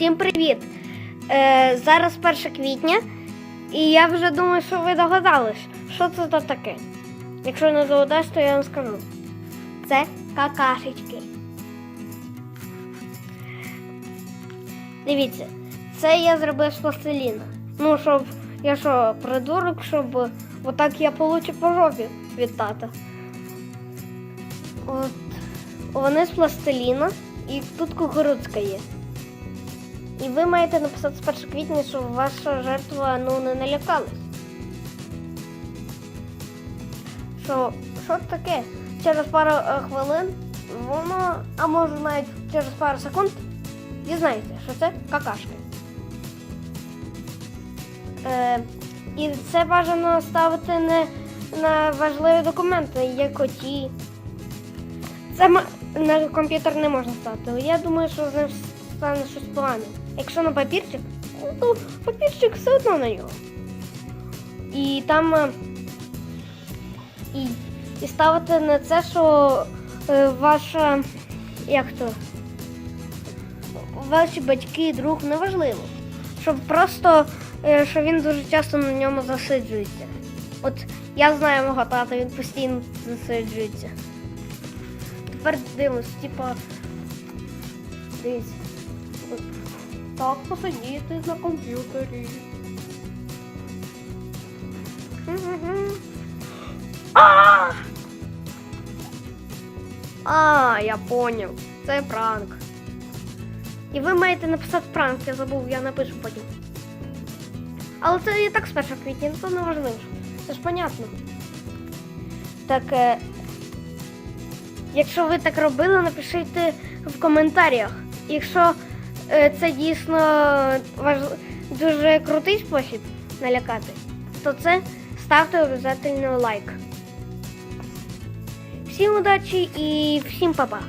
Всім привіт! Е, зараз 1 квітня, і я вже думаю, що ви догадались, що це за таке. Якщо не догадаш, то я вам скажу. Це какашечки. Дивіться, це я зробив з пластиліна. Ну, щоб я що, придурок, щоб отак я получу по жопі від тата. От вони з пластиліна і тут кукурудзка є. І ви маєте написати з 1 квітня, щоб ваша жертва ну, не налякалась. Що, що таке? Через пару е, хвилин воно, а може навіть через пару секунд, дізнаєте, що це какашки. Е, і це бажано ставити не на важливі документи, як оті. Це на комп'ютер не можна ставити. Я думаю, що з ним стане щось погане. Якщо на папірчик, то папірчик все одно на нього. І там е, і, і ставити на це, що е, ваша як то ваші батьки, друг, неважливо. Щоб просто, е, що він дуже часто на ньому засиджується. От я знаю мого тата, він постійно засиджується. Тепер дивимось, типа. Дивіться. Так, посидіти на комп'ютері. А! А, я поняв. Це пранк. І ви маєте написати пранк, я забув, я напишу потім. Але це і так з 1 квітня, ну, це не важливо. Це ж понятно. Так, е, якщо ви так робили, напишіть в коментарях. Якщо це дійсно важ... дуже крутий спосіб налякати, то це ставте обов'язково лайк. Всім удачі і всім па-па!